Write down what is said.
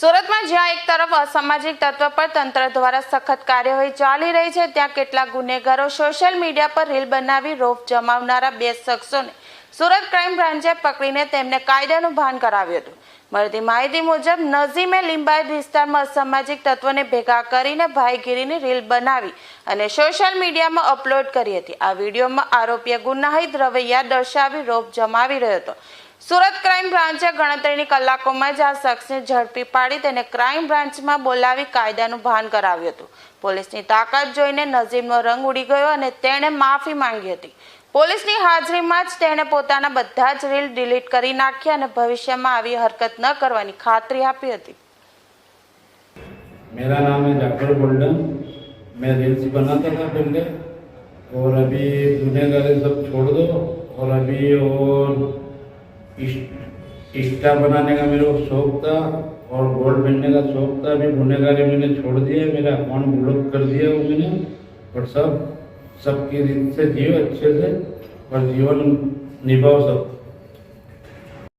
તરફ અસામાજિક તત્વ પર તંત્ર દ્વારા સખત કાર્યવાહી ચાલી રહી છે, ત્યાં કેટલાક ગુનેગારો સોશિયલ મીડિયા પર રીલ બનાવી રોફ જમાવનારા બે શખ્સોને સુરત ક્રાઇમ બ્રાન્ચે પકડીને તેમને કાયદાનું ભાન કરાવ્યું હતું. મળતી માહિતી મુજબ નઝીમે લિંબાયત વિસ્તારમાં અસામાજિક તત્વોને ભેગા કરીને ભાઈગીરીની રીલ બનાવી અને સોશિયલ મીડિયામાં અપલોડ કરી હતી. આ વિડીયોમાં આરોપીએ ગુનાહિત રવૈયા દર્શાવી રોપ જમાવી રહ્યો હતો. સુરત ક્રાઇમ બ્રાન્ચે ગણતરીની કલાકોમાં જ આ શખ્સને ઝડપી પાડી તેને ક્રાઇમ બ્રાન્ચમાં બોલાવી કાયદાનું ભાન કરાવ્યું હતું. પોલીસની તાકાત જોઈને નઝીમનો રંગ ઉડી ગયો અને તેણે માફી માંગી હતી. પોલીસની હાજરીમાં જ તેણે પોતાના બધા જ રીલ ડિલીટ કરી નાખ્યા અને ભવિષ્યમાં આવી હરકત ન કરવાની ખાતરી આપી હતી मेरा नाम है जाफर गोल्डन मैं रील्स बनाता था पहले और अभी गुनहगारी सब छोड़ दो और अभी और इस- इंस्टा बनाने का मेरे को शौक था और गोल्ड पहनने का शौक था अभी गुनहगारी मैंने छोड़ दिया मेरा अकाउंट ब्लॉक कर दिया वो मैंने और सब सबकी रीत से जियो अच्छे से और जीवन निभाओ सब